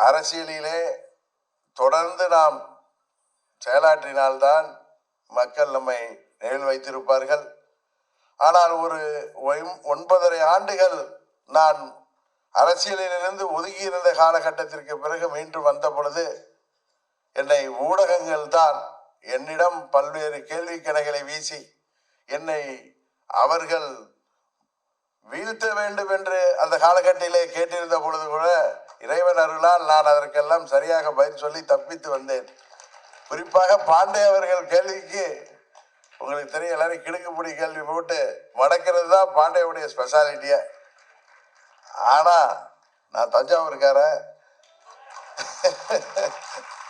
அரசியலிலே தொடர்ந்து நாம் செயலாற்றினால்தான் மக்கள் நம்மை நிழல் வைத்திருப்பார்கள். ஆனால் ஒரு ஒம்- ஒன்பதரை ஆண்டுகள் நான் அரசியலிலிருந்து ஒதுங்கியிருந்த காலகட்டத்திற்கு பிறகு மீண்டும் வந்த பொழுது என்னை ஊடகங்கள் தான் என்னிடம் பல்வேறு கேள்வி கணைகளை வீசி என்னை அவர்கள் வீழ்த்த வேண்டும் என்று அந்த காலகட்டத்திலே கேட்டிருந்த பொழுது கூட இறைவன் அருளால் நான் அதற்கெல்லாம் சரியாக பதில் சொல்லி தப்பித்து வந்தேன். குறிப்பாக பாண்டே அவர்கள் கேள்விக்கு உங்களுக்கு தெரியும் எல்லாரும் கிடுக்குப்பிடி கேள்வி போட்டு மடக்கிறது தான் பாண்டேவுடைய ஸ்பெஷாலிட்டியா ஆனா நான் தஞ்சாவூர்காரன்.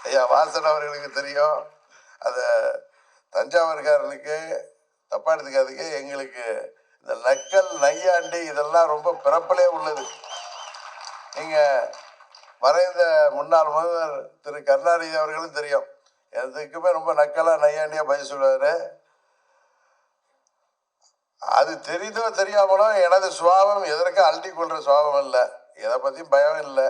ஐயா வாசன் அவர்களுக்கு தெரியும் அந்த தஞ்சாவூர்காரனுக்கு தப்பா எடுத்துக்காதுக்கு எங்களுக்கு இந்த நக்கல் நையாண்டி இதெல்லாம் ரொம்ப பிறப்பிலே உள்ளது. நீங்க மறைந்த முன்னாள் முதல்வர் திரு கருணாநிதி அவர்களும் தெரியும். எதுக்குமே ரொம்ப நக்கலா நையாண்டியா பதில் சொல்லுவாரு. அது தெரிந்தோ தெரியாமலோ எனது சுபாவம் எதற்கும் அள்ளி கொள்ற சுபாவம் இல்லை. எதை பத்தியும் பயம் இல்லை.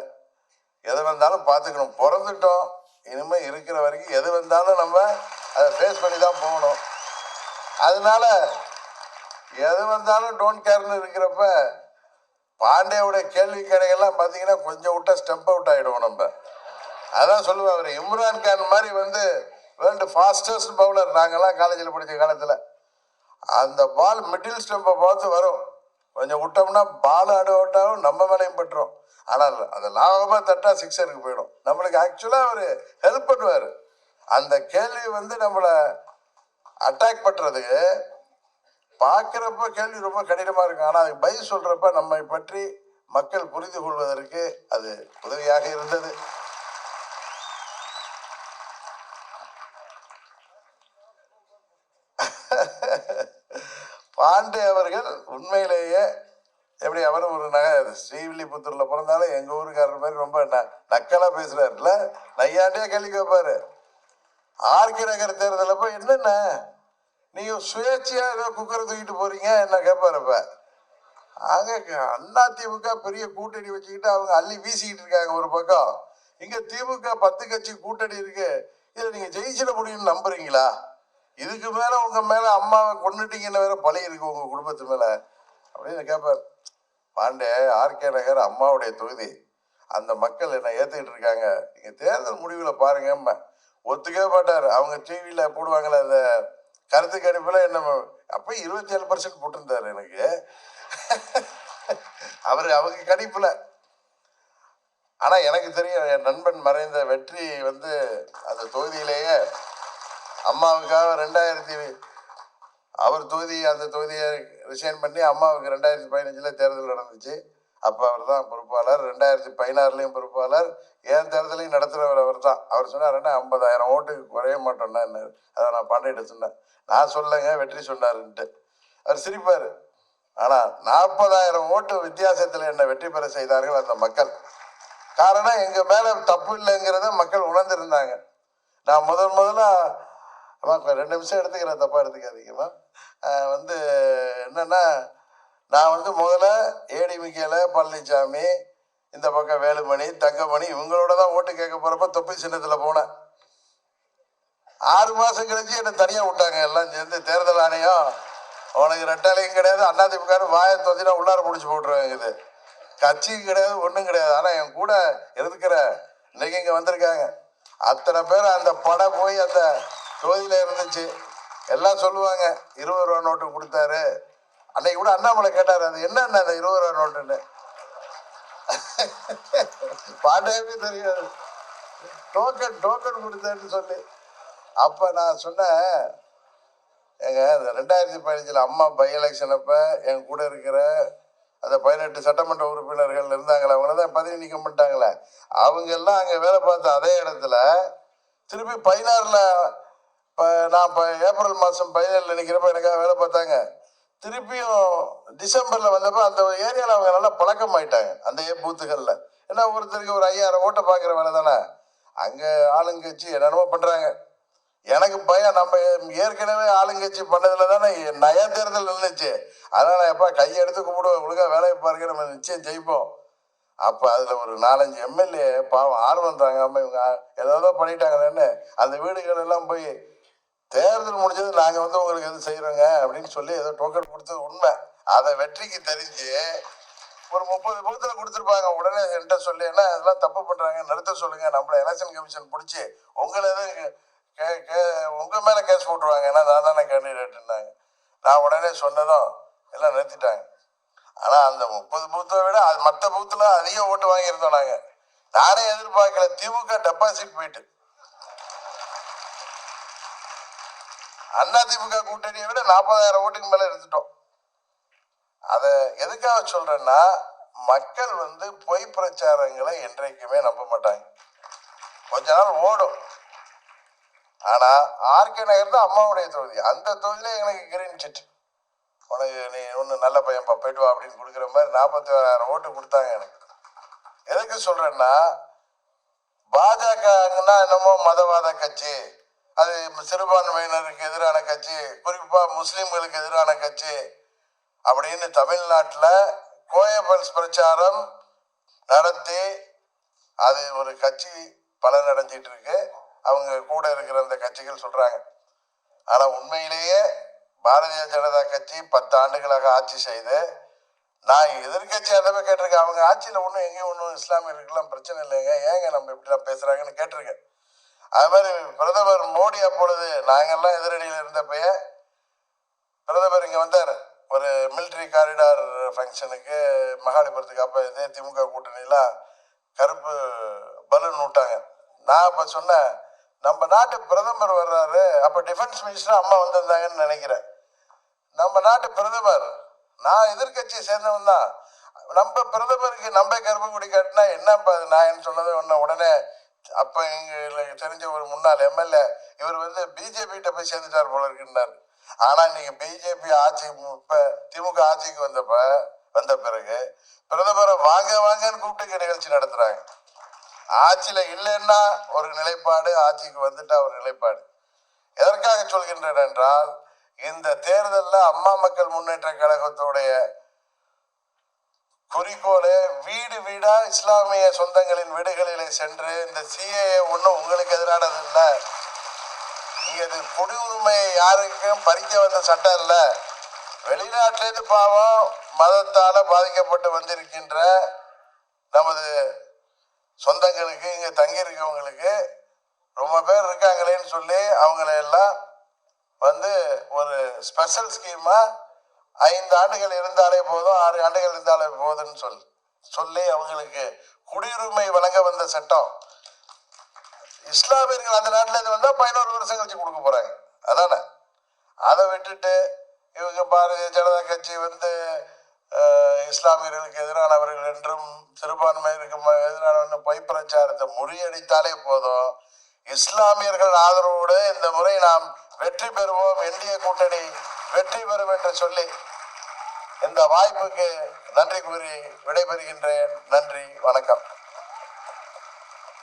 எது வந்தாலும் பார்த்துக்கணும். பிறந்துட்டோம். இனிமே இருக்கிற வரைக்கும் எது வந்தாலும் நம்ம அதை ஃபேஸ் பண்ணி தான் போகணும். அதனால எது வந்தாலும் டோன்ட் கேர்னு இருக்கிறப்ப பாண்டேவுடைய கேள்வி கடைகள்லாம் பார்த்தீங்கன்னா கொஞ்சம் விட்டா ஸ்டெம்ப் அவுட் ஆகிடுவோம் நம்ம. அதான் சொல்லுவேன் அவர் இம்ரான் கான் மாதிரி வந்து வேர்ல்டு ஃபாஸ்டஸ்ட் பவுலர் நாங்கள்லாம் காலேஜில் படித்த காலத்தில். அந்த பால் மிடில் ஸ்டெம்பை பார்த்து வரும். கொஞ்சம் விட்டோம்னா பால் ஆடு அவுட்டாகவும் நம்ம மேலையும் பட்டுரும். ஆனால் அந்த லாபமாக தட்டா சிக்ஸருக்கு போயிடும். நம்மளுக்கு ஆக்சுவலாக அவர் ஹெல்ப் பண்ணுவார். அந்த கேள்வி வந்து நம்மளை அட்டாக் பண்ணுறதுக்கு பார்க்குறப்ப கேள்வி ரொம்ப கடினமாக இருக்கும். ஆனால் அதுக்கு பதில் சொல்கிறப்ப நம்மை பற்றி மக்கள் புரிந்து கொள்வதற்கு அது உதவியாக இருந்தது. பாண்டே அவர்கள் உண்மையிலேயே எப்படி அவரும் ஒரு நகை ஸ்ரீவில்லிபுத்தூரில் பிறந்தாலும் எங்கள் ஊருக்காரர் மாதிரி ரொம்ப ந- நக்கலா பேசுகிறாருல நையாண்டியாக கேள்வி கேட்பாரு ஆர்கே நகர் தேர்தலில் போய் என்னென்ன? நீங்க சுயேட்சையா ஏதோ குக்கரை தூக்கிட்டு போறீங்க என்ன கேட்பாருப்ப அங்க அண்ணா திமுக பெரிய கூட்டணி வச்சுக்கிட்டு அவங்க அள்ளி வீசிக்கிட்டு இருக்காங்க ஒரு பக்கம். இங்க திமுக பத்து கட்சி கூட்டணி இருக்கு. இதை நீங்க ஜெயிச்சிட முடியும்னு நம்புறீங்களா? இதுக்கு மேல உங்க மேல அம்மாவை கொண்டுட்டீங்கன்னு வேற பழி இருக்கு உங்க குடும்பத்து மேல. அப்படின்னு கேட்பார் பாண்டே ஆர்கே நகர் அம்மாவுடைய தொகுதி. அந்த மக்கள் என்ன ஏத்துக்கிட்டு இருக்காங்க. நீங்க தேர்தல் முடிவுல பாருங்க ஒத்துக்கவே மாட்டார். அவங்க டிவியில போடுவாங்களே அந்த கருத்து கணிப்பில் என்ன அப்போ இருபத்தி ஏழு பர்சன்ட் போட்டிருந்தார் எனக்கு. அவர் அவங்க கணிப்பில். ஆனால் எனக்கு தெரியும் என் நண்பன் மறைந்த வெற்றி வந்து அந்த தொகுதியிலேயே அம்மாவுக்காக ரெண்டாயிரத்தி அவர் தொகுதி அந்த தொகுதியை ரிசைன் பண்ணி அம்மாவுக்கு ரெண்டாயிரத்தி பதினஞ்சில் தேர்தல் நடந்துச்சு. அப்போ அவர் தான் பொறுப்பாளர். ரெண்டாயிரத்தி பதினாறுலேயும் பொறுப்பாளர். ஏன் தேர்தலையும் நடத்துகிறவர் அவர் தான் அவர் சொன்னார் என்ன ஐம்பதாயிரம் ஓட்டுக்கு குறைய மாட்டோம்னா அதை நான் பாண்டியிட்ட சொன்னேன். நான் சொல்லலைங்க வெற்றி சொன்னாருன்ட்டு. அவர் சிரிப்பார். ஆனால் நாற்பதாயிரம் ஓட்டு வித்தியாசத்தில் என்னை வெற்றி பெற செய்தார்கள் அந்த மக்கள். காரணம் எங்கள் மேலே தப்பு இல்லைங்கிறத மக்கள் உணர்ந்திருந்தாங்க. நான் முதல் முதல்ல ரெண்டு நிமிஷம் எடுத்துக்கிறேன் தப்பாக எடுத்துக்காதீங்கம்மா. வந்து என்னன்னா நான் வந்து முதல்ல ஏடிமிக்கையில் பழனிசாமி இந்த பக்கம் வேலுமணி தங்கமணி இவங்களோட தான் ஓட்டு கேட்க போறப்ப தொப்பி சின்னத்தில் போனேன். ஆறு மாசம் கழிச்சு என்னை தனியாக விட்டாங்க எல்லாம் சேர்ந்து தேர்தல் ஆணையம். உனக்கு ரெட்டாலையும் கிடையாது அண்ணாதிமுக வாயை தொந்தினா உள்ளார முடிச்சு போட்டுருவாங்க இது. கட்சியும் கிடையாது ஒன்றும் கிடையாது. ஆனால் என் கூட இருக்கிற இன்னைக்கு இங்கே வந்திருக்காங்க. அத்தனை பேர் அந்த படம் போய் அந்த தொகுதியில் இருந்துச்சு. எல்லாம் சொல்லுவாங்க இருபது ரூபா நோட்டு கொடுத்தாரு. அன்னைக்கு கூட அண்ணாமலை கேட்டார் அது என்னென்ன அந்த இருபது ரூபா நோட்டுன்னு? பாண்டவே தெரியாது. டோக்கன் டோக்கன் கொடுத்தேன்னு சொல்லி. அப்போ நான் சொன்னேன் எங்க இந்த ரெண்டாயிரத்தி பதினஞ்சில் அம்மா பை எலெக்ஷன் அப்போ என் கூட இருக்கிற அந்த பதினெட்டு சட்டமன்ற உறுப்பினர்கள் இருந்தாங்களே அவங்கள தான் பதவி நீக்கம் பண்ணிட்டாங்களே. அவங்க எல்லாம் அங்கே வேலை பார்த்த அதே இடத்துல திருப்பி பதினாறில் இப்போ நான் இப்போ ஏப்ரல் மாதம் பதினேழில் நிற்கிறப்ப எனக்காக வேலை பார்த்தாங்க. திருப்பியும் டிசம்பரில் வந்தப்போ அந்த ஏரியாவில் அவங்க நல்லா பழக்கம் ஆயிட்டாங்க அந்த பூத்துகள்ல. ஏன்னா ஒருத்தருக்கு ஒரு ஐயாயிரம் ஓட்டை பார்க்குற வேலை தானே. அங்கே ஆளுங்கட்சி என்னென்னமோ பண்ணுறாங்க எனக்கு பயம் நம்ம ஏற்கனவே ஆளுங்கட்சி பண்ணதுல தானே நய தேர்தல் இருந்துச்சு அதனால எப்பா கையெடுத்து கும்பிடுவேன் ஒழுங்கா வேலையை பாருங்க நம்ம நிச்சயம் ஜெயிப்போம். அப்ப அதுல ஒரு நாலஞ்சு எம்எல்ஏ பாவம் ஆர்வம் தாங்காம இவங்க ஏதாவது பண்ணிட்டாங்களேன்னு அந்த வீடுகள் எல்லாம் போய் தேர்தல் முடிஞ்சது நாங்க வந்து உங்களுக்கு எது செய்யறோங்க அப்படின்னு சொல்லி ஏதோ டோக்கன் கொடுத்தது உண்மை. அதை வெற்றிக்கு தெரிஞ்சு ஒரு முப்பது பூத்துல கொடுத்துருப்பாங்க. உடனே என்கிட்ட சொல்லி என்ன இதெல்லாம் தப்பு பண்ணுறாங்க நிறுத்த சொல்லுங்க. நம்மள எலெக்ஷன் கமிஷன் பிடிச்சி உங்களை எதுவும் கே- கே- உங்கள் மேலே கேஸ் போட்டுருவாங்க. ஏன்னா நான் தானே கேண்டிடேட்டுன்னாங்க நான் உடனே சொன்னதும் எல்லாம் நிறுத்திட்டாங்க. ஆனால் அந்த முப்பது பூத்தை விட அது மற்ற பூத்தில் அதிக ஓட்டு வாங்கியிருந்தோம் நாங்கள் நானே எதிர்பார்க்கல. திமுக டெபாசிட் போயிட்டு. அண்ணா திமுக கூட்டணியை விட நாற்பதாயிரம் ஓட்டுக்கு மேல எடுத்துட்டோம். அதை எதுக்காக சொல்றேன்னா மக்கள் வந்து பொய் பிரச்சாரங்களை என்றைக்குமே நம்ப மாட்டாங்க. கொஞ்ச நாள் ஓடும். ஆனா ஆர்கே நகர் தான் அம்மாவுடைய தொகுதி. அந்த தொகுதியில எனக்கு கிரீன் சிட் உனக்கு நீ ஒன்று நல்ல பையன் போயிட்டு வா அப்படின்னு கொடுக்குற மாதிரி நாற்பத்தி ஓராயிரம் ஓட்டு கொடுத்தாங்க எனக்கு. எதுக்கு சொல்றேன்னா பாஜகன்னா என்னமோ மதவாத கட்சி. அது சிறுபான்மையினருக்கு எதிரான கட்சி குறிப்பா முஸ்லீம்களுக்கு எதிரான கட்சி அப்படின்னு தமிழ்நாட்டில் கோயபல்ஸ் பிரச்சாரம் நடத்தி அது ஒரு கட்சி பலன் அடைஞ்சிட்டு இருக்கு. அவங்க கூட இருக்கிற அந்த கட்சிகள் சொல்றாங்க. ஆனா உண்மையிலேயே பாரதிய ஜனதா கட்சி பத்து ஆண்டுகளாக ஆட்சி செய்து நான் எதிர்கட்சி அதவே கேட்டிருக்கேன். அவங்க ஆட்சியில் ஒன்றும் எங்கேயும் ஒன்றும் இஸ்லாமியர்களுக்கெல்லாம் பிரச்சனை இல்லைங்க. ஏங்க நம்ம இப்படிலாம் பேசுறாங்கன்னு கேட்டிருக்கேன். அது மாதிரி பிரதமர் மோடி அப்பொழுது நாங்கள்லாம் எதிரடியில் இருந்தப்பய பிரதமர் இங்கே வந்தார். ஒரு மிலிட்ரி காரிடார் ஃபங்க்ஷனுக்கு மகாலிபுரத்துக்கு அப்போ இதே திமுக கூட்டணிலாம் கருப்பு பலூன் விட்டாங்க. நான் அப்போ சொன்னேன் நம்ம நாட்டு பிரதமர் வர்றாரு அப்போ டிஃபென்ஸ் மினிஸ்டர் அம்மா வந்திருந்தாங்கன்னு நினைக்கிறேன். நம்ம நாட்டு பிரதமர் நான் எதிர்க்கட்சியை சேர்ந்தவன் தான். நம்ம பிரதமருக்கு நம்ம கருப்பு குடி காட்டினா என்னப்பா அது நான் சொன்னது ஒன்று உடனே அப்ப எங்களுக்கு தெரிஞ்ச ஒரு முன்னாள் எம்எல்ஏ இவர் வந்து பிஜேபி கிட்ட போய் சேர்ந்துட்டார் போல இருக்குன்னாரு. ஆனா இன்னைக்கு பிஜேபி ஆட்சி இப்ப திமுக ஆட்சிக்கு வந்தப்ப வந்த பிறகு பிரதமரை வாங்க வாங்கன்னு கூப்பிட்டு நிகழ்ச்சி நடத்துறாங்க. ஆட்சியில இல்லைன்னா ஒரு நிலைப்பாடு ஆட்சிக்கு வந்துட்டா ஒரு நிலைப்பாடு. எதற்காக சொல்கின்றேன் என்றால் இந்த தேர்தலில் அம்மா மக்கள் முன்னேற்ற கழகத்துடைய குறிக்கோளே வீடு வீடா இஸ்லாமிய சொந்தங்களின் வீடுகளிலே சென்று இந்த சிஏஏ ஒன்றும் உங்களுக்கு எதிரானது இல்லை இது இது குடியுரிமையை யாருக்கும் பறிக்க வந்த சட்டம் இல்லை வெளிநாட்டிலேருந்து பாவம் மதத்தால பாதிக்கப்பட்டு வந்திருக்கின்ற நமது சொந்தங்களுக்கு இங்க தங்கி இருக்கவங்களுக்கு ரொம்ப பேர் இருக்காங்களேன்னு சொல்லி அவங்கள எல்லாம் வந்து ஒரு ஸ்பெஷல் ஸ்கீமாக ஐந்து ஆண்டுகள் இருந்தாலே போதும் ஆறு ஆண்டுகள் இருந்தாலே போதும்னு சொல் சொல்லி அவங்களுக்கு குடியுரிமை வழங்க வந்த சட்டம். இஸ்லாமியர்கள் அந்த நாட்டுல இருந்து வந்தா பதினோரு வருஷம் கழிச்சு கொடுக்க போறாங்க. அதானே? அதை விட்டுட்டு இவங்க பாரதிய ஜனதா கட்சி வந்து இஸ்லாமியர்களுக்கு எதிரானவர்கள் என்றும் சிறுபான்மையினருக்கு ம- எதிரான பொய் பிரச்சாரத்தை முறியடித்தாலே போதும். இஸ்லாமியர்கள் ஆதரவோடு இந்த முறை நாம் வெற்றி பெறுவோம் இந்திய கூட்டணி வெற்றி பெறும் என்று சொல்லி இந்த வாய்ப்புக்கு நன்றி கூறி விடைபெறுகின்றேன். நன்றி வணக்கம்.